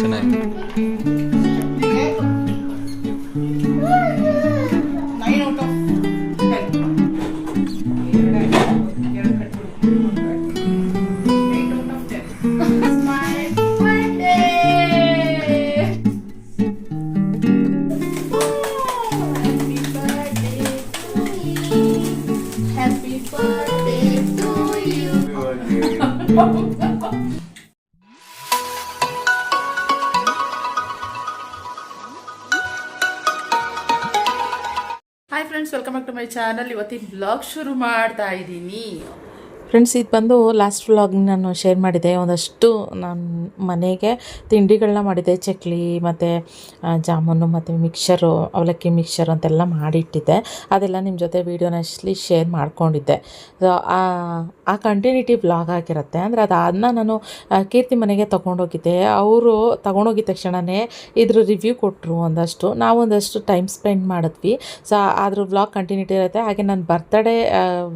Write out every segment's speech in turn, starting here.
ಚೆನ್ನಾಗಿ nine channel ಇವತ್ತಿನ blog ಶುರು ಮಾಡ್ತಾ ಇದ್ದೀನಿ ಫ್ರೆಂಡ್ಸ್ ಇದು ಬಂದು ಲಾಸ್ಟ್ ವ್ಲಾಗ್ ನಾನು ಶೇರ್ ಮಾಡಿದೆ. ಒಂದಷ್ಟು ನಾನು ಮನೆಗೆ ತಿಂಡಿಗಳನ್ನ ಮಾಡಿದ್ದೆ ಚಕ್ಲಿ ಮತ್ತು ಜಾಮೂನು ಮತ್ತು ಮಿಕ್ಸರು ಅವಲಕ್ಕಿ ಮಿಕ್ಸರ್ ಅಂತೆಲ್ಲ ಮಾಡಿಟ್ಟಿದ್ದೆ. ಅದೆಲ್ಲ ನಿಮ್ಮ ಜೊತೆ ವೀಡಿಯೋನಲ್ಲಿ ಶೇರ್ ಮಾಡ್ಕೊಂಡಿದ್ದೆ. ಸೊ ಆ ಕಂಟಿನ್ಯೂಟಿ ವ್ಲಾಗ್ ಆಗಿರುತ್ತೆ. ಅಂದರೆ ಅದನ್ನ ನಾನು ಕೀರ್ತಿ ಮನೆಗೆ ತೊಗೊಂಡೋಗಿದ್ದೆ. ಅವರು ತೊಗೊಂಡೋಗಿದ ತಕ್ಷಣವೇ ಇದ್ರ ರಿವ್ಯೂ ಕೊಟ್ಟರು ಒಂದಷ್ಟು. ನಾವು ಒಂದಷ್ಟು ಟೈಮ್ ಸ್ಪೆಂಡ್ ಮಾಡಿದ್ವಿ. ಸೊ ಅದ್ರ ವ್ಲಾಗ್ ಕಂಟಿನ್ಯೂಟಿ ಇರುತ್ತೆ. ಹಾಗೆ ನನ್ನ ಬರ್ತ್ಡೇ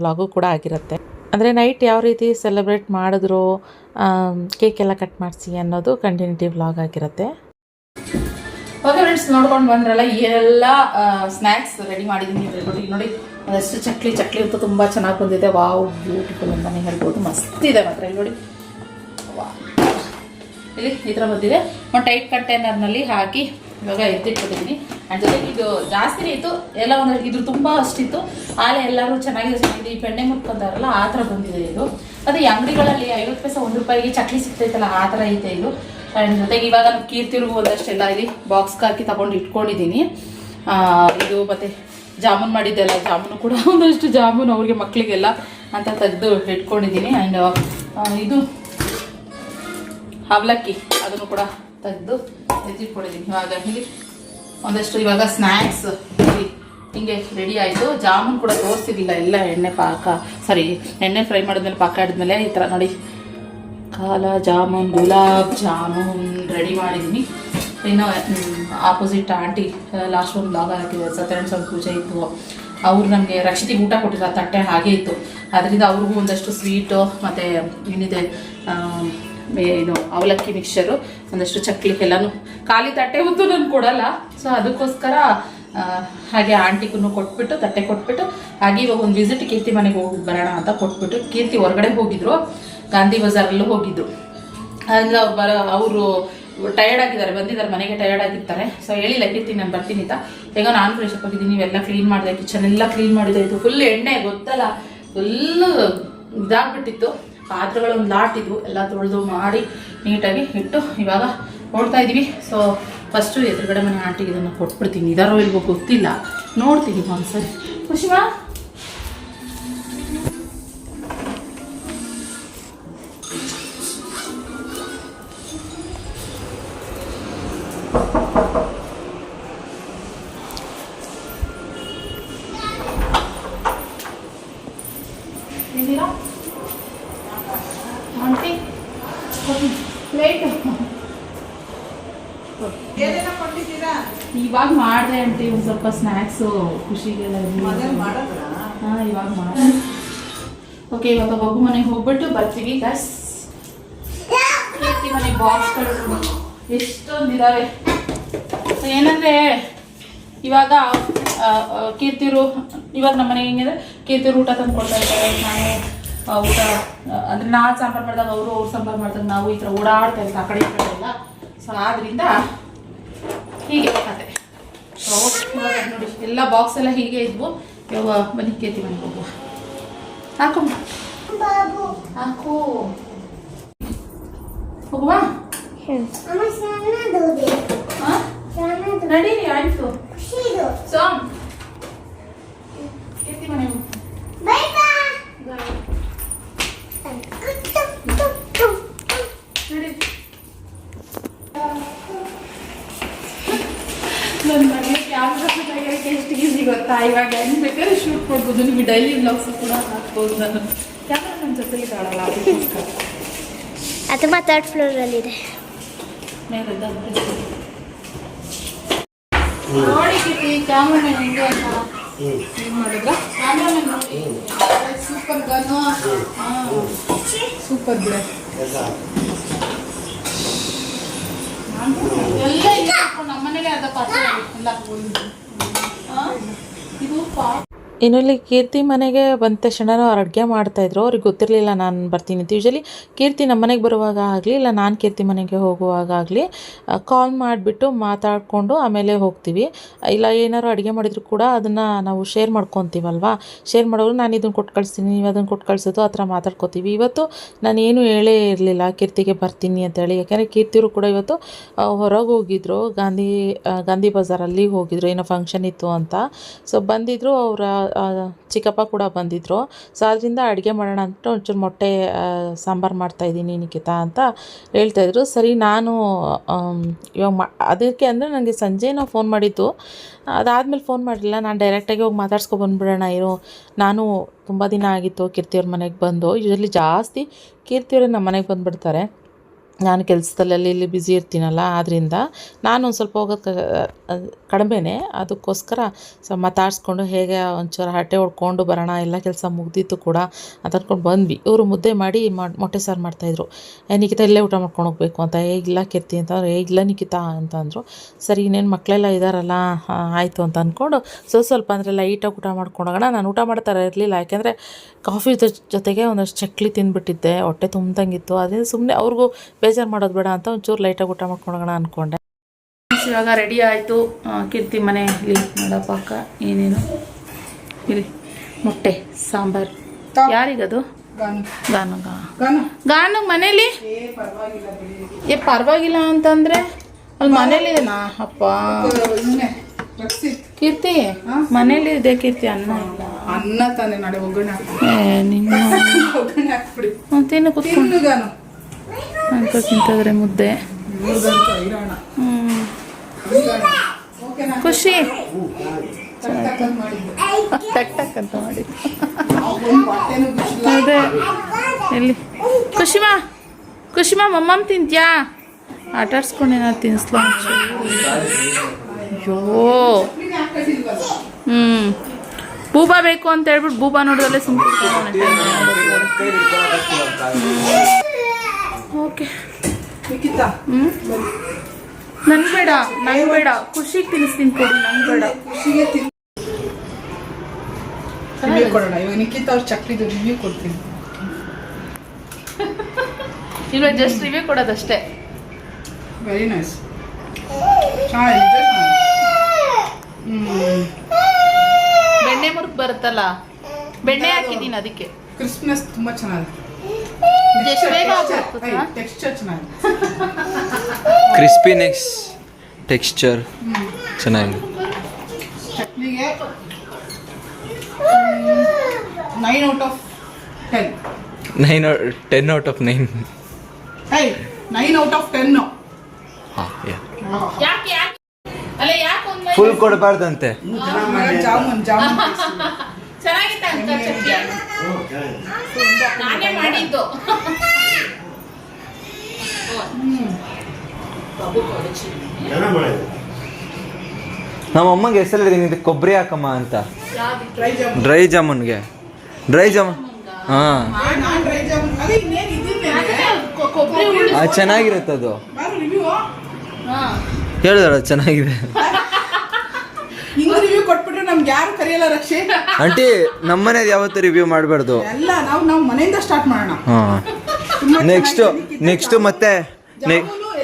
ವ್ಲಾಗು ಕೂಡ ಆಗಿರುತ್ತೆ. ಅಂದರೆ ನೈಟ್ ಯಾವ ರೀತಿ ಸೆಲೆಬ್ರೇಟ್ ಮಾಡಿದ್ರು ಕೇಕ್ ಎಲ್ಲ ಕಟ್ ಮಾಡಿಸಿ ಅನ್ನೋದು ಕಂಟಿನ್ಯೂಟಿ ವ್ಲಾಗ್ ಆಗಿರುತ್ತೆ. ಓಕೆ ಫ್ರೆಂಡ್ಸ್ ನೋಡ್ಕೊಂಡು ಬಂದ್ರಲ್ಲ ಎಲ್ಲ ಸ್ನ್ಯಾಕ್ಸ್ ರೆಡಿ ಮಾಡಿದ್ದೀನಿ ಹೇಳ್ಬೋದು ಇಲ್ಲಿ ನೋಡಿ ಅದಷ್ಟು ಚಕ್ಲಿ ಚಕ್ಲಿ ಅಂತೂ ತುಂಬ ಚೆನ್ನಾಗಿ ಬಂದಿದೆ. ವಾವ್ ಬ್ಯೂಟಿಫುಲ್ ಅಂತಲೇ ಹೇಳ್ಬೋದು. ಮಸ್ತ್ ಇದೆ ಮಾತ್ರ, ಇಲ್ಲಿ ನೋಡಿ. ಇಲ್ಲಿ ಈ ಥರ ಬಂದಿದೆ. ಒಂದು ಟೈಟ್ ಕಂಟೈನರ್ನಲ್ಲಿ ಹಾಕಿ ಇವಾಗ ಎತ್ತಿಟ್ಬಿಟ್ಟಿದ್ದೀನಿ ಆ್ಯಂಡ್ ಜೊತೆಗೆ ಇದು ಜಾಸ್ತಿನೇ ಇತ್ತು. ಎಲ್ಲ ಒಂದು ಇದ್ರ ತುಂಬ ಅಷ್ಟಿತ್ತು. ಆಲೆ ಎಲ್ಲರೂ ಚೆನ್ನಾಗಿ ಚೆನ್ನಾಗಿದೆ ಈ ಬೆಣ್ಣೆ ಮುಟ್ಕೊಂತಾರಲ್ಲ ಆ ಥರ ಬಂದಿದೆ ಇದು. ಅದೇ ಅಂಗಡಿಗಳಲ್ಲಿ ಐವತ್ತು ಪೈಸೆ ಒಂದು ರೂಪಾಯಿಗೆ ಚಕ್ಲಿ ಸಿಗ್ತೈತಲ್ಲ, ಆ ಥರ ಐತೆ ಇದು. ಆ್ಯಂಡ್ ಜೊತೆಗೆ ಇವಾಗ ನಮ್ಮ ಕೀರ್ತಿರ್ಗು ಒಂದಷ್ಟೆಲ್ಲ ಇಲ್ಲಿ ಬಾಕ್ಸ್ಗೆ ಹಾಕಿ ತಗೊಂಡು ಇಟ್ಕೊಂಡಿದ್ದೀನಿ ಇದು ಮತ್ತು ಜಾಮೂನ್ ಮಾಡಿದ್ದೆಲ್ಲ, ಜಾಮೂನು ಕೂಡ ಒಂದಷ್ಟು ಜಾಮೂನು ಅವ್ರಿಗೆ ಮಕ್ಕಳಿಗೆಲ್ಲ ಅಂತ ತೆಗೆದು ಇಟ್ಕೊಂಡಿದ್ದೀನಿ ಆ್ಯಂಡ್ ಇದು ಅವಲಕ್ಕಿ ಅದನ್ನು ಕೂಡ ತೆಗೆದು ಎತ್ತಿಟ್ಕೊಂಡಿದ್ದೀನಿ ಇವಾಗ ಇಲ್ಲಿ ಒಂದಷ್ಟು ಇವಾಗ ಸ್ನ್ಯಾಕ್ಸ್ ಹಿಂಗೆ ರೆಡಿ ಆಯಿತು. ಜಾಮೂನ್ ಕೂಡ ತೋರಿಸ್ತಿದ್ದಿಲ್ಲ ಎಲ್ಲ ಎಣ್ಣೆ ಪಾಕ ಸಾರಿ ಎಣ್ಣೆ ಫ್ರೈ ಮಾಡಿದ್ಮೇಲೆ, ಪಾಕ ಹಿಡಿದ್ಮೇಲೆ ಈ ಥರ ನೋಡಿ. ಕಾಲ, ಜಾಮೂನ್, ಗುಲಾಬ್ ಜಾಮೂನ್ ರೆಡಿ ಮಾಡಿದ್ದೀನಿ ಇನ್ನು ಆಪೋಸಿಟ್ ಆಂಟಿ ಲಾಸ್ಟ್ ಒಂದು ಬ್ಲಾಗ್ ಹಾಕಿದ್ದಾರೆ ಸತ್ಯನಾರಾಯಣ ಸ್ವಾಮಿ ಪೂಜೆ ಇತ್ತು. ಅವ್ರು ನಮಗೆ ರಕ್ಷಿತಿಗೆ ಊಟ ಕೊಟ್ಟಿರೋ ತಟ್ಟೆ ಹಾಗೆ ಇತ್ತು. ಅದರಿಂದ ಅವ್ರಿಗೂ ಒಂದಷ್ಟು ಸ್ವೀಟು ಮತ್ತು ಏನಿದೆ ಏನು, ಅವಲಕ್ಕಿ ಮಿಕ್ಸರು ಒಂದಷ್ಟು ಚಕ್ಲಿ ಎಲ್ಲನೂ ಖಾಲಿ ತಟ್ಟೆ ಹೊತ್ತು ನಾನು ಕೊಡಲ್ಲ. ಸೊ ಅದಕ್ಕೋಸ್ಕರ ಹಾಗೆ ಆಂಟಿಗೂ ಕೊಟ್ಬಿಟ್ಟು, ತಟ್ಟೆ ಕೊಟ್ಬಿಟ್ಟು, ಹಾಗೆ ಇವಾಗ ಒಂದು ವಿಸಿಟ್ ಕೀರ್ತಿ ಮನೆಗೆ ಹೋಗಿ ಬರೋಣ ಅಂತ ಕೊಟ್ಬಿಟ್ಟು ಕೀರ್ತಿ ಹೊರಗಡೆ ಹೋಗಿದ್ರು. ಗಾಂಧಿ ಬಜಾರಲ್ಲೂ ಹೋಗಿದ್ರು. ಅಂದ್ರೆ ಬರ, ಅವರು ಟಯರ್ಡ್ ಆಗಿದ್ದಾರೆ, ಬಂದಿದ್ದಾರೆ, ಮನೆಗೆ ಟಯರ್ಡ್ ಆಗಿರ್ತಾರೆ. ಸೊ ಹೇಳಿಲ್ಲ, ಕೀರ್ತಿ, ನಾನು ಬರ್ತೀನಿ ಅಂತ. ಈಗ ನಾನು ಫ್ರೆಶ್ ಅಪ್ ಆಗಿದ್ದೀನಿ, ಇವೆಲ್ಲ ಕ್ಲೀನ್ ಮಾಡಿದೆ ಕಿಚನ್ ಎಲ್ಲ ಕ್ಲೀನ್ ಮಾಡಿದೆ. ಇದು ಫುಲ್ ಎಣ್ಣೆ, ಗೊತ್ತಲ್ಲ? ಫುಲ್ ಇದಾಗ್ಬಿಟ್ಟಿತ್ತು. ಪಾತ್ರೆಗಳು ಒಂದು ಲಾಟ್ ಇದ್ವು ಎಲ್ಲ ತೊಳೆದು ಮಾಡಿ ನೀಟಾಗಿ ಇಟ್ಟು ಇವಾಗ ನೋಡ್ತಾ ಇದ್ದೀವಿ. ಸೊ ಫಸ್ಟು ಎದುರುಗಡೆ ಮನೆ ಆಂಟಿಗೆ ಇದನ್ನು ಕೊಟ್ಬಿಡ್ತೀನಿ. ಇದಾರೋ ಇಲ್ವೋ ಗೊತ್ತಿಲ್ಲ. ನೋಡ್ತೀನಿ ಒಂದ್ಸರಿ. ಖುಷಿಮಾ ಸ್ವಲ್ಪ ಸ್ನ್ಯಾಕ್ಸು ಖುಷಿಗೆಲ್ಲ ಹಾಂ ಇವಾಗ ಮಾಡಿ ಓಕೆ ಇವಾಗ ಬಗು ಮನೆಗೆ ಹೋಗ್ಬಿಟ್ಟು ಬರ್ತೀವಿ ಗಸ್ ಮನೆ ಬಾಕ್ಸ್ಗಳು ಎಷ್ಟೊಂದಿದ್ದಾವೆ ಏನಂದರೆ ಇವಾಗ ಕೀರ್ತಿರು ಇವಾಗ ನಮ್ಮ ಮನೆಗೆ ಹೆಂಗಿದೆ? ಕೀರ್ತಿರು ಊಟ ತಂದು ಕೊಡ್ತಾ ಇರ್ತಾರೆ ನಾನು ಊಟ ಅಂದ್ರೆ ನಾನು ಸಾಂಬಾರು ಮಾಡಿದಾಗ ಅವರು ಅವ್ರು ಸಾಂಬಾರು ಮಾಡಿದಾಗ ನಾವು ಈ ಥರ ಓಡಾಡ್ತಾ ಇರ್ತಾರೆ ಆ ಕಡೆ ಈ ಕಡೆ ಎಲ್ಲ. ಸೊ ಆದ್ರಿಂದ ಹೀಗೆ ಕತೆ ನೋಡಿ ಎಲ್ಲ ಬಾಕ್ಸ್ ಎಲ್ಲ ಹೀಗೆ ಇದ್ವು. ಯಾವ ಬನ್ನಿ ಕೇತಿ ಮನೆಗೆ ಹೋಗುವ. ಹಾಕು ಬಾಬು ಹಾಕು. ಹೋಗುವ? ನಡೀರಿ ಆಯ್ತು. ಖುಷಿದು ಸಾಂಗ್ ಕೀರ್ತಿ ಮನೆಗೆ ಹೋಗು. ಬೈ ಬೈ ನಡೀರಿ ನನ್ನ ಮನೆಗೆ ಕ್ಯಾಮ್ರಾ ತೆಗಿಯೋಕ್ಕೆ ಎಷ್ಟು ಈಸಿ ಗೊತ್ತಾ ಇವಾಗ ಹೆಂಗ್ ಬೇಕಾದ್ರೆ ಶೂಟ್ ಮಾಡ್ಬೋದು ನಿಮಗೆ ಡೈಲಿ ಬ್ಲಾಗ್ಸ್ ಕೂಡ ಹಾಕ್ಬೋದು ನಾನು. ಕ್ಯಾಮ್ರಾ ನನ್ನ ಜೊತೆಲಿ ಇದ್ದಾಳಲ್ಲ ಅದಕ್ಕೋಸ್ಕರ. ಅದು ತರ್ಡ್ ಫ್ಲೋರಲ್ಲಿದೆ ಮೇಲೆ ನೋಡಿ ಕಿಟ್ಟಿ ಕ್ಯಾಮ್ರಾ ಹೆಂಗೆ ಅಂತ. ಏನ್ ಮಾಡಿದ್ರ? ಕ್ಯಾಮ್ರಾಮನ್ ನೋಡಿ. ಸೂಪರ್ ಗನ್ ಸೂಪರ್ ಬಿಡ ಎಲ್ಲ ನಮ್ಮನೇಲೆ ಅರ್ಧ ಪಾತ್ರೆ ಎಲ್ಲ? ಇದು ಪಾ ಇನ್ನು ಇಲ್ಲಿ ಕೀರ್ತಿ ಮನೆಗೆ ಬಂದ ತಕ್ಷಣ ಅವ್ರು ಅಡುಗೆ ಮಾಡ್ತಾಯಿದ್ರು ಅವ್ರಿಗೆ ಗೊತ್ತಿರಲಿಲ್ಲ ನಾನು ಬರ್ತೀನಿ ಅಂತ. ಯೂಶಲಿ ಕೀರ್ತಿ ನಮ್ಮ ಮನೆಗೆ ಬರುವಾಗ ಆಗಲಿ, ಇಲ್ಲ ನಾನು ಕೀರ್ತಿ ಮನೆಗೆ ಹೋಗುವಾಗ ಆಗಲಿ ಕಾಲ್ ಮಾಡಿಬಿಟ್ಟು ಮಾತಾಡಿಕೊಂಡು ಆಮೇಲೆ ಹೋಗ್ತೀವಿ. ಇಲ್ಲ ಏನಾದ್ರು ಅಡುಗೆ ಮಾಡಿದ್ರು ಕೂಡ ಅದನ್ನು ನಾವು ಶೇರ್ ಮಾಡ್ಕೊತೀವಲ್ವಾ? ಶೇರ್ ಮಾಡೋರು ನಾನು ಇದನ್ನು ಕೊಟ್ಟು ಕಳಿಸ್ತೀನಿ, ನೀವು ಅದನ್ನು ಕೊಟ್ಟು ಕಳಿಸೋದು, ಆ ಥರ ಮಾತಾಡ್ಕೋತೀವಿ. ಇವತ್ತು ನಾನು ಏನು ಹೇಳೇ ಇರಲಿಲ್ಲ ಕೀರ್ತಿಗೆ ಬರ್ತೀನಿ ಅಂತೇಳಿ ಯಾಕೆಂದರೆ ಕೀರ್ತಿಯವರು ಕೂಡ ಇವತ್ತು ಹೊರಗೆ ಹೋಗಿದ್ರು. ಗಾಂಧಿ ಗಾಂಧಿ ಬಜಾರಲ್ಲಿ ಹೋಗಿದ್ರು. ಏನೋ ಫಂಕ್ಷನ್ ಇತ್ತು ಅಂತ. ಸೊ ಬಂದಿದ್ದರು ಅವರ ಚಿಕ್ಕಪ್ಪ ಕೂಡ ಬಂದಿದ್ದರು ಸೊ ಅದರಿಂದ ಅಡುಗೆ ಮಾಡೋಣ ಅಂತ ಒಂಚೂರು ಮೊಟ್ಟೆ ಸಾಂಬಾರು ಮಾಡ್ತಾಯಿದ್ದೀನಿ ನಿಖಿತಾ ಅಂತ ಹೇಳ್ತಾಯಿದ್ರು ಸರಿ, ನಾನು ಇವಾಗ ಮಾ, ಅದಕ್ಕೆ ಅಂದರೆ ನನಗೆ ಸಂಜೆ ನಾವು ಫೋನ್ ಮಾಡಿದ್ದು. ಅದಾದಮೇಲೆ ಫೋನ್ ಮಾಡಲಿಲ್ಲ. ನಾನು ಡೈರೆಕ್ಟಾಗಿ ಹೋಗಿ ಮಾತಾಡ್ಸ್ಕೊ ಬಂದ್ಬಿಡೋಣ ಇರೋ. ನಾನು ತುಂಬ ದಿನ ಆಗಿತ್ತು ಕೀರ್ತಿಯವ್ರ ಮನೆಗೆ ಬಂದು. ಯೂಶಲಿ ಜಾಸ್ತಿ ಕೀರ್ತಿಯವರೇ ನಮ್ಮ ಮನೆಗೆ ಬಂದುಬಿಡ್ತಾರೆ. ನಾನು ಕೆಲಸದಲ್ಲಿ ಇಲ್ಲಿ ಬ್ಯುಸಿ ಇರ್ತೀನಲ್ಲ ಆದ್ದರಿಂದ ನಾನು ಒಂದು ಸ್ವಲ್ಪ ಹೋಗೋದು ಕಡಿಮೆನೇ. ಅದಕ್ಕೋಸ್ಕರ ಸೊ ಮಾತಾಡಿಸ್ಕೊಂಡು ಹೇಗೆ ಒಂಚೂರು ಹಟ್ಟೆ ಹೊಡ್ಕೊಂಡು ಬರೋಣ, ಎಲ್ಲ ಕೆಲಸ ಮುಗ್ದಿತ್ತು ಕೂಡ ಅಂತ ಅಂದ್ಕೊಂಡು ಬಂದ್ವಿ. ಇವರು ಮುದ್ದೆ ಮಾಡಿ ಮೊಟ್ಟೆ ಸಾರು ಮಾಡ್ತಾಯಿದ್ರು. ನಿಖಿತ ಇಲ್ಲೇ ಊಟ ಮಾಡ್ಕೊಂಡು ಹೋಗ್ಬೇಕು ಅಂತ, ಏ, ಇಲ್ಲ ಕೀರ್ತಿ ಅಂತ ಅವ್ರು, ಏ, ಇಲ್ಲ ನಿಖಿತಾ ಅಂತ ಅಂದರು. ಸರಿ, ಇನ್ನೇನು ಮಕ್ಕಳೆಲ್ಲ ಇದ್ದಾರಲ್ಲ ಆಯಿತು ಅಂತ ಅಂದ್ಕೊಂಡು ಸ್ವಲ್ಪ ಸ್ವಲ್ಪ ಅಂದರೆ ಲೈಟಾಗಿ ಊಟ ಮಾಡ್ಕೊಂಡು ಹೋಗೋಣ. ನಾನು ಊಟ ಮಾಡ್ತಾರೆ ಇರಲಿಲ್ಲ, ಯಾಕೆಂದರೆ ಕಾಫಿ ಜೊತೆಗೆ ಒಂದಷ್ಟು ಚಕ್ಲಿ ತಿಂದ್ಬಿಟ್ಟಿದ್ದೆ, ಹೊಟ್ಟೆ ತುಂಬ್ದಂಗಿತ್ತು. ಅದೇ ಸುಮ್ಮನೆ ಅವ್ರಿಗೂ ಬೇಜಾರು ಮಾಡೋದು ಬೇಡ ಅಂತ ಒಂಚೂರು ಲೈಟಾಗಿ ಊಟ ಮಾಡ್ಕೊಂಡು ಹೋಗೋಣ ಅಂದ್ಕೊಂಡೆ ಇವಾಗ ರೆಡಿ ಆಯಿತು. ಕೀರ್ತಿ ನೋಡಪ್ಪ ಅಕ್ಕ ಏನೇನು? ಇಲ್ಲಿ ಮೊಟ್ಟೆ ಸಾಂಬಾರು. ಯಾರಿಗದು? ಗಾನು. ಗಾನು. ಮನೇಲಿ? ಏ ಪರವಾಗಿಲ್ಲ ಬಿಡಿ. ಏ ಪರವಾಗಿಲ್ಲ ಅಂತಂದ್ರೆ ಅಲ್ಲಿ ಮನೇಲಿದೆನಾ? ಅಪ್ಪ. ಕೀರ್ತಿ? ಮನೇಲಿ ಇದೆ ಕೀರ್ತಿ ಅನ್ನ ಇಲ್ಲ. ಅನ್ನ ತಾನೆ ನಾಳೆ ಒಗ್ಗರಣೆ ನಿಮ್ಮ ಒಗ್ಗರಣೆ ಹಾಕ್ಬಿಡಿ. ಕುತ್ಕೊಂಡು ತಿನ್ನು ಗಾನು. ಅಂತ ತಿಂತದ್ರೆ ಮುದ್ದೆ. ಹ್ಮ್. ಖುಷಿ. ಟಕ್ ಟಕ್ ಅಂತ ಮಾಡಿದ್ದು. ಮಾಡಿ ಅದೇ. ಎಲ್ಲಿ? ಖುಷಿಮಾ? ಖುಷಿಮಾ ಮಮ್ಮಮ್ಮ ತಿಂತ್ಯಾ? ಆಟ ಆಡ್ಸ್ಕೊಂಡು ಏನಾದ್ರು ತಿನ್ಸ್ಲಾ? ಅಯ್ಯೋ. ಹ್ಞೂ ಬೂಬಾ ಬೇಕು ಅಂತ ಹೇಳ್ಬಿಟ್ಟು ಬೂಬಾ ನೋಡಿದ್ರೆ ಸುಮ್ಮನೆ ಓಕೆ. ಹ್ಞೂ ನನ್ಗೆ ಬೇಡ ನಂಗ್ ಬೇಡ. ಖುಷಿಗೆ ತಿನ್ನಿಸ್ತೀನಿ ಕೊಡಿ ನಂಗ್ ಬೇಡ. ಖುಷಿಗೆ ತಿನ್ ರಿವ್ಯೂ ಕೊಡೋಣ. ಇವಾಗ ನಿಖಿತ್ ಅವ್ರ ಚಕ್ರಿದು ರಿವ್ಯೂ ಕೊಡ್ತೀನಿ. ಇವಾಗ ಜಸ್ಟ್ ರಿವ್ಯೂ ಕೊಡೋದಷ್ಟೇ. ವೆರಿ ನೈಸ್ ಚೆನ್ನಾಗಿದೆ ಬೆಣ್ಣೆ ಮುರುಕ್ ಬರುತ್ತಲ್ಲ? ಬೆಣ್ಣೆ ಹಾಕಿದ್ದೀನಿ ಅದಕ್ಕೆ. ಕ್ರಿಸ್ಮಸ್ ತುಂಬಾ ಚೆನ್ನಾಗಿದೆ? ಟೆಕ್ಸ್ಚರ್ ಚೆನ್ನಾಗಿದೆ ಕ್ರಿಸ್ಪಿನೆಸ್ ಟೆಕ್ಸ್ಚರ್ ಚೆನ್ನಾಗಿದೆ. ಚಟ್ನಿಗೆ nine out of ten nine ten out of nine high nine out of ten full ಕೊಡಬಾರ್ದಂತೆ. Jamun jamun. ಚೆನ್ನಾಗಿತ್ತ ಅಂತ ಚಟ್ನಿ ನಾನೇ ಮಾಡಿದ್ದು. ನಮ್ಮ ಅಮ್ಮಂಗೆ ಹೆಸರು ಹೇಳಿದೀನಿ ಕೊಬ್ಬರಿ ಹಾಕಮ್ಮ ಅಂತ. ಡ್ರೈ ಜಾಮೂನ್ಗೆ ಡ್ರೈ ಜಾಮೂನ್ ಹಾಂ. ಚೆನ್ನಾಗಿರುತ್ತೆ ಅದು. ಹೇಳಿದಾಳ ಚೆನ್ನಾಗಿದೆ. ಆಂಟಿ ಕೊಟ್ಬಿಟ್ರೆ ನಮ್ಗೆ ಯಾರು ಕರೆಯಲ್ಲ ರಕ್ಷೆ ಆಂಟಿ ನಮ್ಮನೇದು ಯಾವತ್ತೂ ರಿವ್ಯೂ ಮಾಡಬಾರ್ದು. ಎಲ್ಲ ನಾವು ನಾವು ಮನೆಯಿಂದ ಸ್ಟಾರ್ಟ್ ಮಾಡೋಣ. ಹಾಂ. ತುಂಬಾ ನೆಕ್ಸ್ಟು ನೆಕ್ಸ್ಟು ಮತ್ತೆ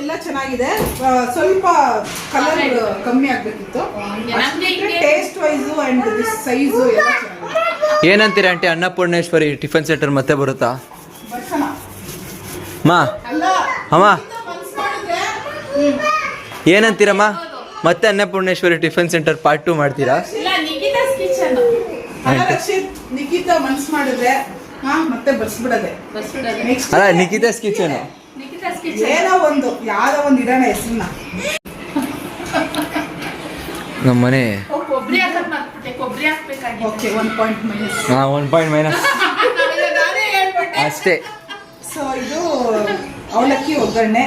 ಎಲ್ಲ ಚೆನ್ನಾಗಿದೆ. ಸ್ವಲ್ಪ ಕಲರ್ ಕಮ್ಮಿ ಆಗ್ಬೇಕಿತ್ತು. Taste wise and this size ಎಲ್ಲ ಚೆನ್ನಾಗಿದೆ. ಏನಂತೀರ ಆಂಟಿ? ಅನ್ನಪೂರ್ಣೇಶ್ವರಿ ಟಿಫನ್ ಸೆಂಟರ್ ಮತ್ತೆ ಬರುತ್ತಾ? ಮಾ. ಅಮ್ಮ. ಏನಂತೀರಮ್ಮ? ಮತ್ತೆ Annapoorneshwari tiffin centre part two ಮಾಡ್ತೀರಾ? ಇಲ್ಲ ನಿಖಿತಾಸ್ ಕಿಚನ್. ಅಲ್ಲ ರಕ್ಷಿತ್ ನಿಖಿತಾ ಮನ್ಸ್ ಮಾಡಿದ್ರೆ ಮತ್ತೆ ಬರ್ಸ್ಬಿಡದೆ. ಅಲ್ಲ ನಿಖಿತಾಸ್ ಕಿಚನ್. ಏನೋ ಒಂದು ಯಾವ್ದೋ ಒಂದು ಇಡೋಣ ಹೆಸರನ್ನ ನಮ್ಮ ಮನೆ. ಕೊಬ್ಬರಿ ಹಾಕದ್ ಮರ್ತ್ಬಿಟ್ಟೆ. ಕೊಬ್ಬರಿ ಹಾಕ್ಬೇಕಾಗಿತ್ತು. ಓಕೆ ಒನ್ ಪಾಯಿಂಟ್ ಮೈನಸ್ ಹಾಂ ಒನ್ ಪಾಯಿಂಟ್ ಮೈನಸ್ ನಾನೇ ಹೇಳ್ಬಿಟ್ಟೆ. ಅಷ್ಟೇ. ಸೊ ಇದು ಅವಲಕ್ಕಿ ಒಗ್ಗರಣೆ.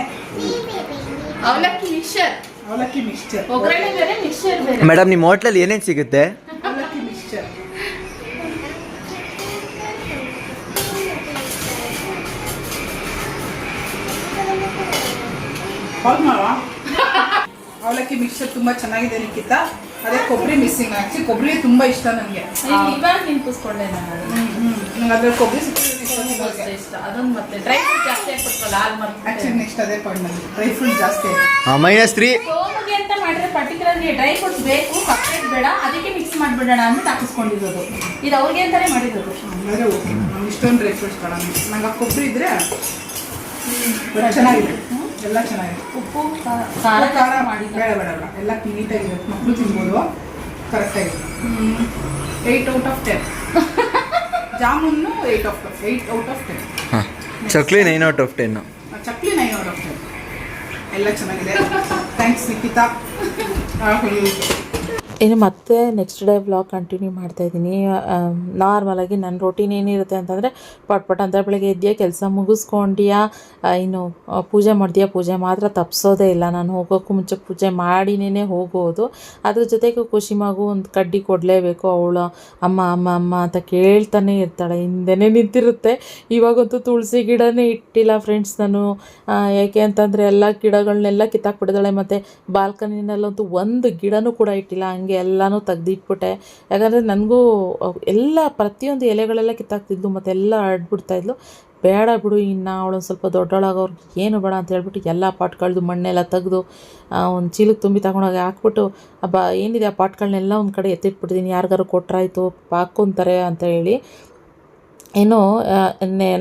ಅವಲಕ್ಕಿ ಮಿಕ್ಸರ್ ಅವಲಕ್ಕಿ ಮಿಕ್ಸ್ಚರ್ ಒಗ್ಗರಣೆ ಬೇರೆ ಮಿಕ್ಸರ್ ಬೇರೆ. ಮೇಡಮ್ ನಿಮ್ಮ ಹೋಟ್ಲಲ್ಲಿ ಏನೇನು ಸಿಗುತ್ತೆ? ಅವಲಕ್ಕಿ ಮಿಕ್ಸರ್ ತುಂಬಾ ಚೆನ್ನಾಗಿದೆ ನಿಖಿತ. ಅದೇ ಕೊಬ್ಬರಿ ಮಿಸ್ಸಿಂಗ್ ಆಕ್ಚುಲಿ ಕೊಬ್ಬರಿ ತುಂಬಾ ಇಷ್ಟ ನನಗೆ. ಇವಾಗ ನೆನ್ಪಿಸ್ಕೊಂಡೆ ನಾನು. ನಂಗೆ ಅದ್ರ ಕೊಬ್ಬರಿ ಸಿಕ್ಕಿದ್ರೆ ಇಷ್ಟ ತುಂಬಾ ಇಷ್ಟ. ಅದೊಂದು ಮತ್ತೆ ಡ್ರೈ ಫ್ರೂಟ್ ಜಾಸ್ತಿ ಹಾಕ್ಬಿಟ್ವಲ್ಲ ಆಗ ಮತ್ತೆ. ಆಕ್ಚುಲಿ ನೆಕ್ಸ್ಟ್ ಅದೇ ಪಾಯಿಂಟ್ ನನಗೆ ಡ್ರೈ ಫ್ರೂಟ್ ಜಾಸ್ತಿ ಮೈನಸ್ ತ್ರೀ ಸೋಮಿಗೆ ಅಂತ ಮಾಡಿದ್ರೆ ಪರ್ಟಿಕ್ಯುಲರ್ಲಿ ಡ್ರೈ ಫ್ರೂಟ್ಸ್ ಬೇಕು ಸಪ್ರೇಟ್ ಬೇಡ ಅದಕ್ಕೆ ಮಿಕ್ಸ್ ಮಾಡಿಬಿಡೋಣ ಅಂತ ಹಾಕಿಸ್ಕೊಂಡಿರೋದು. ಇದು ಅವ್ರಿಗೆ ಅಂತಾನೆ ಮಾಡಿರೋದು. ಅಂದರೆ ಓಕೆ. ಇಷ್ಟೊಂದು ಡ್ರೈ ಫ್ರೂಟ್ಸ್ ಬೇಡ. ನಂಗೆ ಕೊಬ್ಬರಿ ಇದ್ರೆ ಚೆನ್ನಾಗಿದೆ. ಎಲ್ಲ ಚೆನ್ನಾಗಿದೆ ಉಪ್ಪು ಖಾರ ಖಾರ ಮಾಡಿ ಬೇಡ ಬೇಡ ಬೇಡ. ಎಲ್ಲ ನೀಟಾಗಿದೆ ಮಕ್ಕಳು ತಿನ್ಬೋದು. ಕರೆಕ್ಟಾಗಿದೆ eight out of ten jamun eight of eight out of ten ಹಾಂ. Chakli nine out of ten chakli nine out of ten ಎಲ್ಲ ಚೆನ್ನಾಗಿದೆ. ಥ್ಯಾಂಕ್ಸ್ ನಿಖಿತಾ. ರಾಹುಲ್ ಇನ್ನು ಮತ್ತೆ ನೆಕ್ಸ್ಟ್ ಡೇ ವ್ಲಾಗ್ ಕಂಟಿನ್ಯೂ ಮಾಡ್ತಾಯಿದ್ದೀನಿ ನಾರ್ಮಲಾಗಿ ನನ್ನ ರೊಟೀನ್ ಏನಿರುತ್ತೆ ಅಂತಂದರೆ ಪಟ್ ಪಟ್ ಅಂತ ಬೆಳಗ್ಗೆ ಎದ್ದಿಯಾ, ಕೆಲಸ ಮುಗಿಸ್ಕೊಂಡ್ಯಾ ಇನ್ನು ಪೂಜೆ ಮಾಡ್ತೀಯಾ ಪೂಜೆ ಮಾತ್ರ ತಪ್ಪಿಸೋದೇ ಇಲ್ಲ. ನಾನು ಹೋಗೋಕ್ಕೂ ಮುಂಚೆ ಪೂಜೆ ಮಾಡಿನೇ ಹೋಗೋದು. ಅದ್ರ ಜೊತೆಗೆ ಖುಷಿ ಮಗು ಒಂದು ಕಡ್ಡಿ ಕೊಡಲೇಬೇಕು. ಅವಳು ಅಮ್ಮ ಅಮ್ಮ ಅಮ್ಮ ಅಂತ ಕೇಳ್ತಾನೆ ಇರ್ತಾಳೆ. ಹಿಂದೆನೇ ನಿಂತಿರುತ್ತೆ. ಇವಾಗಂತೂ ತುಳಸಿ ಗಿಡನೇ ಇಟ್ಟಿಲ್ಲ ಫ್ರೆಂಡ್ಸ್ ನಾನು. ಯಾಕೆ ಅಂತಂದರೆ ಎಲ್ಲ ಗಿಡಗಳನ್ನೆಲ್ಲ ಕಿತ್ತಾಕ್ಬಿಟ್ಟಿದ್ದಾಳೆ. ಮತ್ತು ಬಾಲ್ಕನಿನಲ್ಲಂತೂ ಒಂದು ಗಿಡನೂ ಕೂಡ ಇಟ್ಟಿಲ್ಲ. ಎಲ್ಲನೂ ತೆಗ್ದಿಟ್ಬಿಟ್ಟೆ. ಯಾಕಂದರೆ ನನಗೂ ಎಲ್ಲ ಪ್ರತಿಯೊಂದು ಎಲೆಗಳೆಲ್ಲ ಕಿತ್ತಾಕ್ತಿದ್ಲು, ಮತ್ತು ಎಲ್ಲ ಇದ್ಲು. ಬೇಡ ಬಿಡು ಇನ್ನು ಅವಳು ಸ್ವಲ್ಪ ದೊಡ್ಡೊಳಗವ್ರಿಗೆ ಏನು ಬೇಡ ಅಂತ ಹೇಳ್ಬಿಟ್ಟು ಎಲ್ಲ ಪಾಟ್ಗಳದ್ದು ಮಣ್ಣೆಲ್ಲ ತೆಗೆದು ಒಂದು ಚೀಲಕ್ಕೆ ತುಂಬಿ ತಗೊಂಡೋಗಿ ಹಾಕ್ಬಿಟ್ಟು, ಅಬ್ಬ, ಏನಿದೆ ಆ ಪಾಟ್ಗಳನ್ನೆಲ್ಲ ಒಂದು ಕಡೆ ಎತ್ತಿಟ್ಬಿಟ್ಟಿದ್ದೀನಿ ಯಾರಿಗಾರು ಕೊಟ್ರಾಯಿತು ಹಾಕ್ಕೊಂತಾರೆ ಅಂತ ಹೇಳಿ. ಇನ್ನು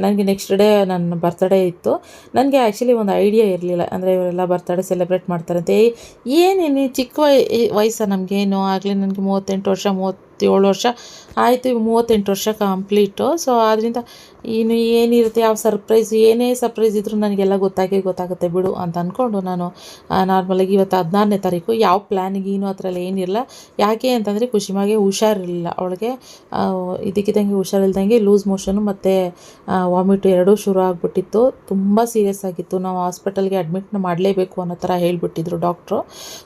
ನನಗೆ ನೆಕ್ಸ್ಟ್ ಡೇ ನನ್ನ ಬರ್ತ್ಡೇ ಇತ್ತು. ನನಗೆ ಆ್ಯಕ್ಚುಲಿ ಒಂದು ಐಡಿಯಾ ಇರಲಿಲ್ಲ. ಅಂದರೆ ಇವರೆಲ್ಲ ಬರ್ತ್ಡೇ ಸೆಲೆಬ್ರೇಟ್ ಮಾಡ್ತಾರಂತೆ ಏನೇನು ಚಿಕ್ಕ ವಯ ವಯಸ್ಸು ನಮಗೇನು? ಆಗಲೇ ನನಗೆ ಮೂವತ್ತೆಂಟು ವರ್ಷ, ಮೂವತ್ತೇಳು ವರ್ಷ. ಆಯಿತು ಮೂವತ್ತೆಂಟು ವರ್ಷ ಕಂಪ್ಲೀಟು ಸೊ ಆದ್ದರಿಂದ ಇನ್ನು ಏನಿರುತ್ತೆ ಯಾವ ಸರ್ಪ್ರೈಸ್ ಏನೇ ಸರ್ಪ್ರೈಸ್ ಇದ್ದರೂ ನನಗೆಲ್ಲ ಗೊತ್ತಾಗೇ ಗೊತ್ತಾಗುತ್ತೆ, ಬಿಡು ಅಂತ ಅಂದ್ಕೊಂಡು ನಾನು ನಾರ್ಮಲಾಗಿ ಇವತ್ತು ಹದಿನಾರನೇ ತಾರೀಕು ಯಾವ ಪ್ಲ್ಯಾನಿಗೆ ಏನು ಅದರಲ್ಲಿ ಏನಿರಲ್ಲ ಯಾಕೆ ಅಂತಂದರೆ ಖುಷಿಮಾಗೆ ಹುಷಾರಿರಲಿಲ್ಲ. ಅವಳಿಗೆ ಇದಕ್ಕಿದ್ದಂಗೆ ಹುಷಾರಿಲ್ದಂಗೆ ಲೂಸ್ ಮೋಷನು ಮತ್ತು ವಾಮಿಟ್ ಎರಡೂ ಶುರು ಆಗಿಬಿಟ್ಟಿತ್ತು. ತುಂಬ ಸೀರಿಯಸ್ ಆಗಿತ್ತು. ನಾವು ಹಾಸ್ಪಿಟಲ್ಗೆ ಅಡ್ಮಿಟ್ನ ಮಾಡಲೇಬೇಕು ಅನ್ನೋ ಥರ ಹೇಳಿಬಿಟ್ಟಿದ್ರು ಡಾಕ್ಟ್ರು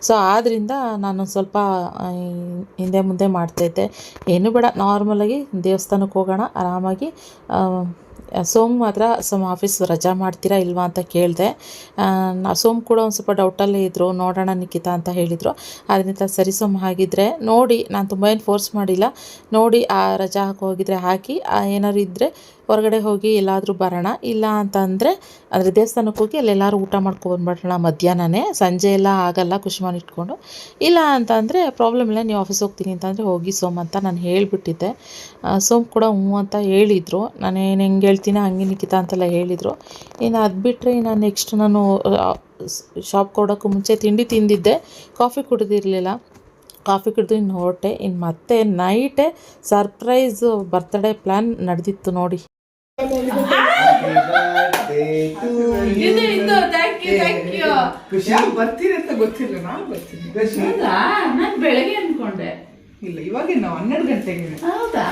ಸೊ ಆದ್ದರಿಂದ ನಾನು ಸ್ವಲ್ಪ ಹಿಂದೆ ಮುಂದೆ ಮಾಡ್ತಾಯಿದ್ದೆ ಏನು ಬೇಡ ನಾರ್ಮಲಾಗಿ ದೇವಸ್ಥಾನಕ್ಕೆ ಹೋಗೋಣ, ಆರಾಮಾಗಿ ಸೋಮ್ ಮಾತ್ರ ಸೋಮ್ ಆಫೀಸ್ ರಜಾ ಮಾಡ್ತೀರಾ ಇಲ್ವಾ ಅಂತ ಕೇಳಿದೆ. ಸೋಮ್ ಕೂಡ ಒಂದು ಸ್ವಲ್ಪ ಡೌಟಲ್ಲೇ ಇದ್ದರು ನೋಡೋಣ ನಿಖಿತಾ ಅಂತ ಹೇಳಿದರು. ಅದರಿಂದ ಸರಿ ಸೋಮ್ ಹಾಗಿದ್ರೆ ನೋಡಿ, ನಾನು ತುಂಬ ಏನು ಫೋರ್ಸ್ ಮಾಡಿಲ್ಲ. ನೋಡಿ ಆ ರಜಾ ಹಾಕಿ ಹೋಗಿದ್ರೆ ಹಾಕಿ ಏನಾದ್ರು ಇದ್ದರೆ ಹೊರಗಡೆ ಹೋಗಿ ಎಲ್ಲಾದರೂ ಬರೋಣ. ಇಲ್ಲ ಅಂತಂದರೆ ಅಂದರೆ ದೇವಸ್ಥಾನಕ್ಕೆ ಹೋಗಿ ಅಲ್ಲೆಲ್ಲರೂ ಊಟ ಮಾಡ್ಕೊಬಂದ್ಬಿಡೋಣ ಮಧ್ಯಾಹ್ನನೇ. ಸಂಜೆ ಎಲ್ಲ ಆಗಲ್ಲ ಮಾಡಿ ಇಟ್ಕೊಂಡು. ಇಲ್ಲ ಅಂತಂದರೆ ಪ್ರಾಬ್ಲಮ್ ಇಲ್ಲ, ನೀವು ಆಫೀಸ್ ಹೋಗ್ತೀನಿ ಅಂತಂದರೆ ಹೋಗಿ ಸೋಮ್ ಅಂತ ನಾನು ಹೇಳಿಬಿಟ್ಟಿದ್ದೆ. ಸೋಮ್ ಕೂಡ ಹ್ಞೂ ಅಂತ ಹೇಳಿದರು. ನಾನು ಏನು ಹೆಂಗೆ ಹೇಳ್ತೀನಿ ಹಂಗೆ ನಿಖಿತ ಅಂತೆಲ್ಲ ಹೇಳಿದರು. ಇನ್ನು ಅದು ಬಿಟ್ಟರೆ ಇನ್ನು ನೆಕ್ಸ್ಟ್ ನಾನು ಶಾಪ್ ಕೊಡೋಕ್ಕೂ ಮುಂಚೆ ತಿಂಡಿ ತಿಂದಿದ್ದೆ. ಕಾಫಿ ಕುಡಿದಿರಲಿಲ್ಲ. ಕಾಫಿ ಕುಡಿದು ಇನ್ನು ಹೊರಟೆ. ಇನ್ನು ಮತ್ತೆ ನೈಟೇ ಸರ್ಪ್ರೈಸ್ ಬರ್ತ್ಡೇ ಪ್ಲ್ಯಾನ್ ನಡೆದಿತ್ತು ನೋಡಿ. ಇದು ಇದು ಥ್ಯಾಂಕ್ ಯು ಥ್ಯಾಂಕ್ ಯು ಯಾರು ಬರ್ತೀರಿ ಅಂತ ಗೊತ್ತಿಲ್ಲ ನಾನು ಬರ್ತೀನಿ. ಹೌದಾ ನಾನು ಬೆಳಗ್ಗೆ ಅನ್ಕೊಂಡೆ. ಇಲ್ಲ ಇವಾಗ ನಾವು ಹನ್ನೆರಡು ಗಂಟೆಗೆ. ಹೌದಾ?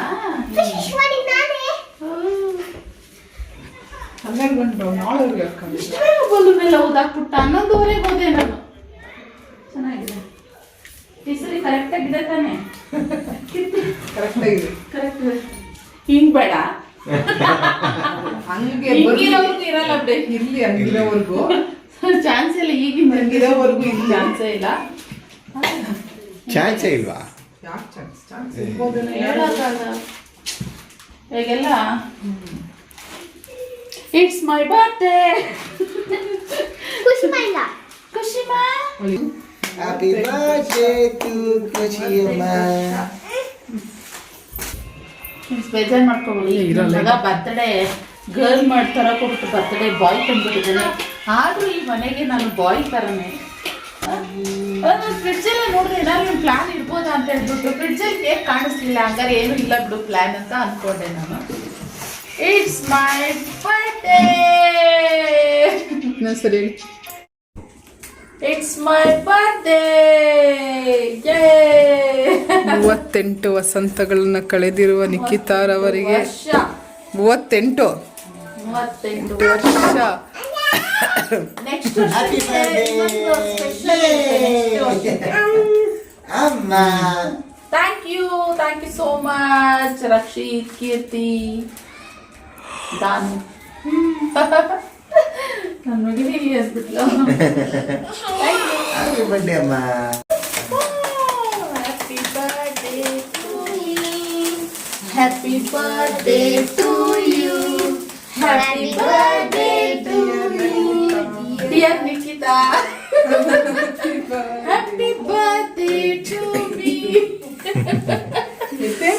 ಮಾಡಿ ನಾನೇ. ಹನ್ನೆರಡು ಗಂಟೆ ನಾಳೆವರೆಗೆ ಹಾಕೊಂಡು ಬಲೂನ್ ಎಲ್ಲ ಊದಾಕ್ಬಿಟ್ಟ ಹನ್ನೊಂದುವರೆಗೆ ಹೋದೆ ನಾನು. ಚೆನ್ನಾಗಿದೆ. ಈ ಸರಿ ಕರೆಕ್ಟ್ ಆಗಿದೆ ತಾನೆ? ಕರೆಕ್ಟಾಗಿದೆ ಕರೆಕ್ಟ್ ಹಿಂಗ್ ಬೇಡ. ಹಂಗೆ ಹಿಂಗಿರೋರ್ಗು ಇರಲ್ಲ ಬಿಡಿ. ಇರ್ಲಿ ಹಂಗಿರೋವರೆಗೂ. ಚಾನ್ಸ್ ಇಲ್ಲ ಈಗಿನ ಹಂಗಿರೋವರೆಗೂ ಇಲ್ಲ ಚಾನ್ಸೇ ಇಲ್ಲ. ಚಾನ್ಸೇ ಇಲ್ವಾ? ಯಾಕೆ ಚಾನ್ಸ್? ಚಾನ್ಸ್ ಇರ್ಬೋದೇನೋ ಹೇಳಕ್ಕಾಗಲ್ಲ. ಈಗೆಲ್ಲ ಇಟ್ಸ್ ಮೈ ಬರ್ಡೇ ಖುಷಿ ಮಾಡಿಲ್ಲ ಖುಷಿ ಮಾ ಹ್ಯಾಪಿ ಬರ್ತ್ಡೇ ಟು ಖುಷಿಯಮ್ಮ ಬೇಜಾರ್ ಮಾಡ್ಕೊಬೋದು ಮಗ ಬರ್ತಡೇ ಗರ್ಲ್ ಮಾಡ್ತಾರ ಕೊಟ್ಟು ಬರ್ತ್ಡೇ ಬಾಯ್ ತಂದ್ಬಿಟ್ಟಿದ್ದಾನೆ. ಆದ್ರೂ ಈ ಮನೆಗೆ ನಾನು ಬಾಯ್ ತರನೇ. ಫ್ರಿಡ್ಜ್ ಎಲ್ಲ ನೋಡಿದ್ರೆ ಏನಾದ್ರು ಪ್ಲಾನ್ ಇರ್ಬೋದಾ ಅಂತ ಹೇಳ್ಬಿಟ್ಟು ಫ್ರಿಡ್ಜ್ ಅಲ್ಲಿ ಕೇಕ್ ಕಾಣಿಸ್ಲಿಲ್ಲ. ಹಂಗಾರೆ ಏನು ಇಲ್ಲ ಬಿಡು ಪ್ಲಾನ್ ಅಂತ ಅನ್ಕೊಂಡೆ ನಾನು. ಇಟ್ಸ್ ಮೈ ಬರ್ಡೇ ಸರಿ. ಇಟ್ಸ್ ಮೈ ಬರ್ಡೇ ಮೂವತ್ತೆಂಟು ವಸಂತಗಳನ್ನು ಕಳೆದಿರುವ ನಿಖಿತಾರವರಿಗೆ ಮೂವತ್ತೆಂಟು ಮೂವತ್ತೆಂಟು. ವರ್ಷ. ನೆಕ್ಸ್ಟ್ ಅಮ್ಮ thank you thank you so much Rakshith Keerthi ದಾನು ನನ್ನ ಮಗನಿಗೆ ಹೆಸ್ಬಿಟ್ಲು ಥ್ಯಾಂಕ್ ಯು ಹ್ಯಾಪಿ ಬರ್ಡೇ ಅಮ್ಮ happy birthday to happy birthday to you happy birthday to dear Nikhita happy birthday to me ಮತ್ತೆ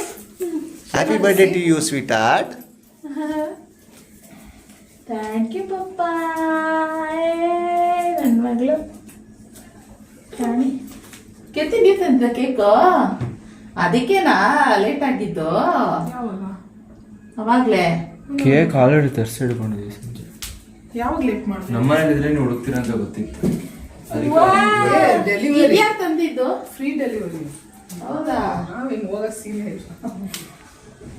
happy birthday to you sweetheart thank you ಪಪ್ಪ ನನ್ನ ಮಗಳು. ರಾಣಿ. ಕೆತ್ತಿಗೆ ತಂದ cake. ಅದಕ್ಕೇನಾ late ಆಗಿದ್ದು. ಅವಾಗ್ಲೇ. ಕೇಕ್ ಆಲ್ರೆಡಿ ತರಿಸಿ ಹಿಡ್ಕೊಂಡಿದ್ದೀವಿ ಸಂಜೆ. ಯಾವಾಗ ಲೇಟ್ ಮಾಡ್ತೀವಿ ನಮ್ಮ ಮನೇಲಿದ್ರೆ ನೀವು ಹುಡುಕ್ತೀರ ಅಂತ ಗೊತ್ತಿತ್ತು. ಡೆಲಿವರಿ ತಂದಿದ್ದು? ಫ್ರೀ ಡೆಲಿವರಿ ಹೌದಾ? ನಾವೇನು ಹೋಗೋ ಸೀನ್ ಇಲ್ಲ.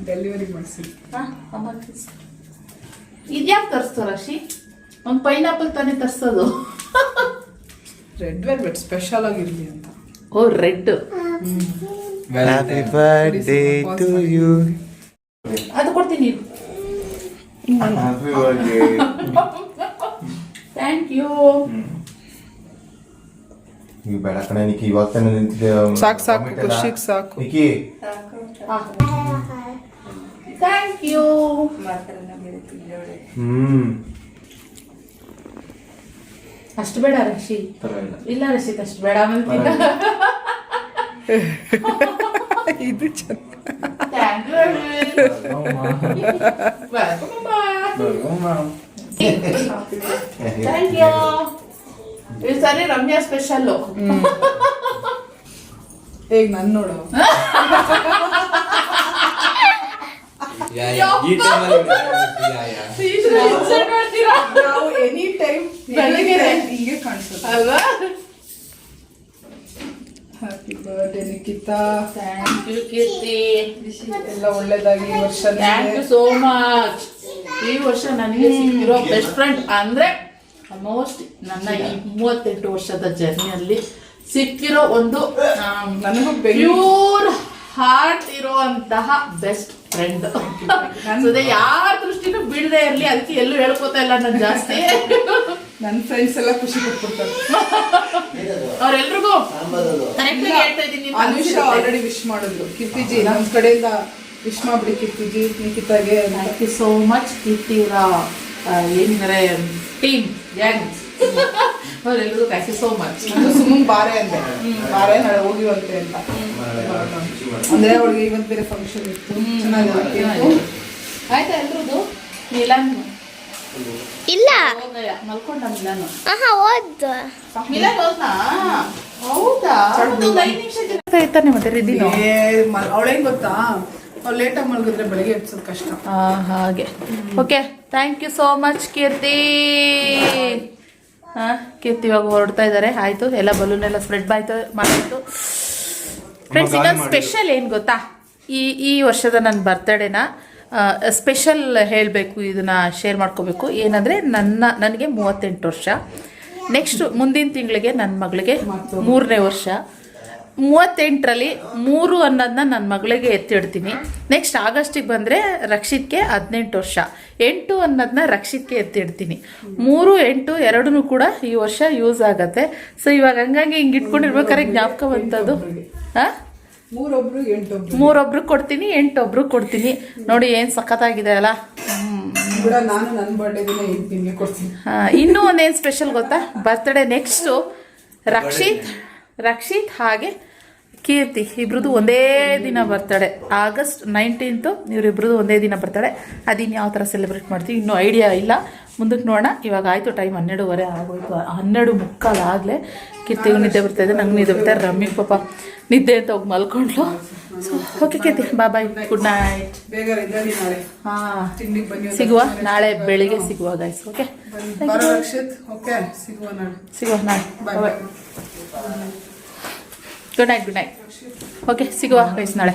ಡೆಲಿವರಿ ಮಾಡಿಸಿ. ಹಾ, ಅಮ್ಮ. ಇದ್ಯಾಕ್ ತರಿಸ್ತು ರಶಿ ಒಂದು ಪೈನಾಪಲ್ ತಾನೇ ತರಿಸೋದು. ರೆಡ್ ವೆಲ್ವೆಟ್ ಸ್ಪೆಷಲ್ ಆಗಿರಲಿ ಅಂತ. ಓ red happy birthday to you ಅದು ಕೊಡ್ತೀನಿ ಹ್ಯಾಪಿ ಬರ್ಡೇ ಥ್ಯಾಂಕ್ ಯು ಬೇಡ ಕಣೆ ನಿಕ್ಕಿ ಇವಾಗ ತಾನೇ ಸಾಕು ಸಾಕು ಖುಷಿಗೆ ಸಾಕು. ನಿಕ್ಕಿ. Thank you hmm. ಅಷ್ಟು ಬೇಡ ರಶಿ ಪರವಾಗಿಲ್ಲ. ಇಲ್ಲ ರಶಿತ್ ಅಷ್ಟು ಬೇಡ ಅಂತಿದ್ದ ಇದು ಚೆನ್ನ. ಥ್ಯಾಂಕ್ ಯು ಥ್ಯಾಂಕ್ ಯು ಈ ಸರಿ ರಮ್ಯಾ ಸ್ಪೆಷಲ್ಲು ಈಗ ನನ್ ನೋಡು? ನಾವು ಎನಿ ಟೈಮ್ ಬೆಳಗ್ಗೆ ಹಿಂಗೆ ಕಾಣಿಸುತ್ತೆ. ಅಲ್ವಾ? Happy birthday Nikhita thank you Keerthi ಎಲ್ಲ ಒಳ್ಳೇದಾಗಿ ಈ ವರ್ಷ ಥ್ಯಾಂಕ್ ಯು ಸೋ ಮಚ್ ಈ ವರ್ಷ ನನಗೆ ಸಿಕ್ಕಿರೋ ಬೆಸ್ಟ್ ಫ್ರೆಂಡ್ ಅಂದರೆ ಆಲ್ಮೋಸ್ಟ್ ನನ್ನ ಈ ಮೂವತ್ತೆಂಟು ವರ್ಷದ ಜರ್ನಿಯಲ್ಲಿ ಸಿಕ್ಕಿರೋ ಒಂದು ನನಗೂ ಪ್ಯೂರ್ ಹಾರ್ಟ್ ಇರುವಂತಹ ಬೆಸ್ಟ್ ಫ್ರೆಂಡ್ ಅದೇ ಯಾರ ದೃಷ್ಟಿನೂ ಬೀಳದೆ ಇರ್ಲಿ ಅದಕ್ಕೆ ಎಲ್ಲೂ ಹೇಳ್ಕೊತಾ ಇಲ್ಲ ನಾನು ಜಾಸ್ತಿ. ನನ್ನ ಫ್ರೆಂಡ್ಸ್ ಎಲ್ಲ ಖುಷಿ ಪಟ್ಬಿಡ್ತಾರೆ. ಅವ್ರೆಲ್ರಿಗೂ? ಕರೆಕ್ಟ್ ಹೇಳ್ತಾ ಇದ್ದೀನಿ ಅನುಷ ಆಲ್ರೆಡಿ ವಿಶ್ ಮಾಡಿದ್ರು ಕೀರ್ತಿಜಿ ನಮ್ಮ ಕಡೆಯಿಂದ ವಿಶ್ ಮಾಡ್ಬಿಡಿ ಕೀರ್ತಿಜಿ ನಿಖಿತಾಗೆ. Thank you so much Keerthi ಇವರ ಏನಿದ್ದಾರೆ ಟೀಮ್ ಅವರೆಲ್ಲರಿಗೂ ಥ್ಯಾಂಕ್ ಯು ಸೋ ಮಚ್ ನಾನು ಸುಮ್ಮನೆ ಬಾರೆ ಅಂದೆ. ಬಾರೆ ನಾಳೆ ಹೋಗಿವಂತೆ ಅಂತ. ಅಂದ್ರೆ ಅವಳಿಗೆ ಇವತ್ತು ಬೇರೆ ಫಂಕ್ಷನ್ ಇತ್ತು. ಚೆನ್ನಾಗಿದೆ ಆಯ್ತಾ ಎಲ್ರದ್ದು? ಮಿಲಾನ್. ಇಲ್ಲ. ಮಲ್ಕೊಂಡ ಮಿಲಾನ್. ಆಹಾ ಓದ್ ಮಿಲಾನ್ ಹೋದ್ನಾ? ಹೌದಾ? ಇರ್ತಾನೆ ಮತ್ತೆ ರಿದಿನು ಅವಳೇನ್ ಗೊತ್ತಾ? ಅವ್ಳು ಲೇಟಾಗಿ ಮಲಗಿದ್ರೆ ಬೆಳಗ್ಗೆ ಎಬ್ಸೋದು ಕಷ್ಟ. ಹಾಗೆ. Okay thank you so much Keerthi. ಹಾಂ ಕೀರ್ತಿ ಇವಾಗ ಹೊರಡ್ತಾ ಇದ್ದಾರೆ ಆಯಿತು ಎಲ್ಲ ಬಲೂನ್ ಎಲ್ಲ ಸ್ಪ್ರೆಡ್ ಆಯ್ತು ಮಾಡಿತ್ತು ಫ್ರೆಂಡ್ಸ್ ಇನ್ನೊಂದು ಸ್ಪೆಷಲ್ ಏನು ಗೊತ್ತಾ? ಈ ಈ ವರ್ಷದ ನನ್ನ ಬರ್ತಡೇನ ಸ್ಪೆಷಲ್ ಹೇಳಬೇಕು ಇದನ್ನ ಶೇರ್ ಮಾಡ್ಕೋಬೇಕು. ಏನಂದರೆ ನನ್ನ ನನಗೆ ಮೂವತ್ತೆಂಟು ವರ್ಷ. ನೆಕ್ಸ್ಟ್ ಮುಂದಿನ ತಿಂಗಳಿಗೆ ನನ್ನ ಮಗಳಿಗೆ ಮೂರನೇ ವರ್ಷ. ಮೂವತ್ತೆಂಟರಲ್ಲಿ ಮೂರು ಅನ್ನೋದನ್ನ ನನ್ನ ಮಗಳಿಗೆ ಎತ್ತಿಡ್ತೀನಿ. ನೆಕ್ಸ್ಟ್ ಆಗಸ್ಟಿಗೆ ಬಂದರೆ ರಕ್ಷಿತ್ಗೆ ಹದಿನೆಂಟು ವರ್ಷ. ಎಂಟು ಅನ್ನೋದನ್ನ ರಕ್ಷಿತ್ಗೆ ಎತ್ತಿಡ್ತೀನಿ. ಮೂರು ಎಂಟು ಎರಡೂ ಕೂಡ ಈ ವರ್ಷ ಯೂಸ್ ಆಗತ್ತೆ. ಸೊ ಇವಾಗ ಹಂಗಾಗಿ ಹಿಂಗೆ ಇಟ್ಕೊಂಡಿರ್ಬೇಕಾದ್ರೆ ಜ್ಞಾಪಕ ಬಂತದ್ದು ಹಾಂ? ಮೂರೊಬ್ರು ಎಂಟೊಬ್ರು. ಮೂರೊಬ್ರು ಕೊಡ್ತೀನಿ ಎಂಟೊಬ್ರು ಕೊಡ್ತೀನಿ. ನೋಡಿ ಏನು ಸಖತ್ತಾಗಿದೆ ಅಲ್ಲ? ಎಂಟು ಹಾ, ಇನ್ನೂ ಒಂದೇನು ಸ್ಪೆಷಲ್ ಗೊತ್ತಾ? ಬರ್ತ್ಡೇ ನೆಕ್ಸ್ಟು ರಕ್ಷಿತ್ ರಕ್ಷಿತ್ ಹಾಗೆ ಕೀರ್ತಿ ಇಬ್ರದ್ದು ಒಂದೇ ದಿನ ಬರ್ತಡೆ. ಆಗಸ್ಟ್ ನೈನ್ಟೀನ್ತು ಇವರಿಬ್ರದ್ದು ಒಂದೇ ದಿನ ಬರ್ತಡೆ. ಅದನ್ನು ಯಾವ ಥರ ಸೆಲೆಬ್ರೇಟ್ ಮಾಡ್ತೀವಿ ಇನ್ನೂ ಐಡಿಯಾ ಇಲ್ಲ. ಮುಂದಕ್ಕೆ ನೋಡೋಣ. ಇವಾಗ ಆಯಿತು ಟೈಮ್ ಹನ್ನೆರಡುವರೆ ಆಗೋಯ್ತು. ಹನ್ನೆರಡು ಮುಕ್ಕಾಲಾಗಲೇ ಕೀರ್ತಿಗೂ ನಿದ್ದೆ ಬರ್ತಾಯಿದೆ ನಂಗೆ ನಿದ್ದೆ ಬರ್ತಾರೆ ರಮ್ಮಿ ಪಾಪ ನಿದ್ದೆ ಅಂತ ಹೋಗಿ ಮಲ್ಕೊಂಡ್ಲು. ಸೊ ಓಕೆ ಕೀರ್ತಿ ಬಾ ಬಾಯ್ ಗುಡ್ ನೈಟ್ ಹಾಂ. ಸಿಗುವ? ನಾಳೆ ಬೆಳಿಗ್ಗೆ ಸಿಗುವ ಗಾಯ್ಸ್ ಓಕೆ ಸಿಗುವ ನಾಳೆ. ಸಿಗುವ ನಾಳೆ. Bye good night good night okay ಸಿಗುವ ಗೈಸ್ ನಾಳೆ.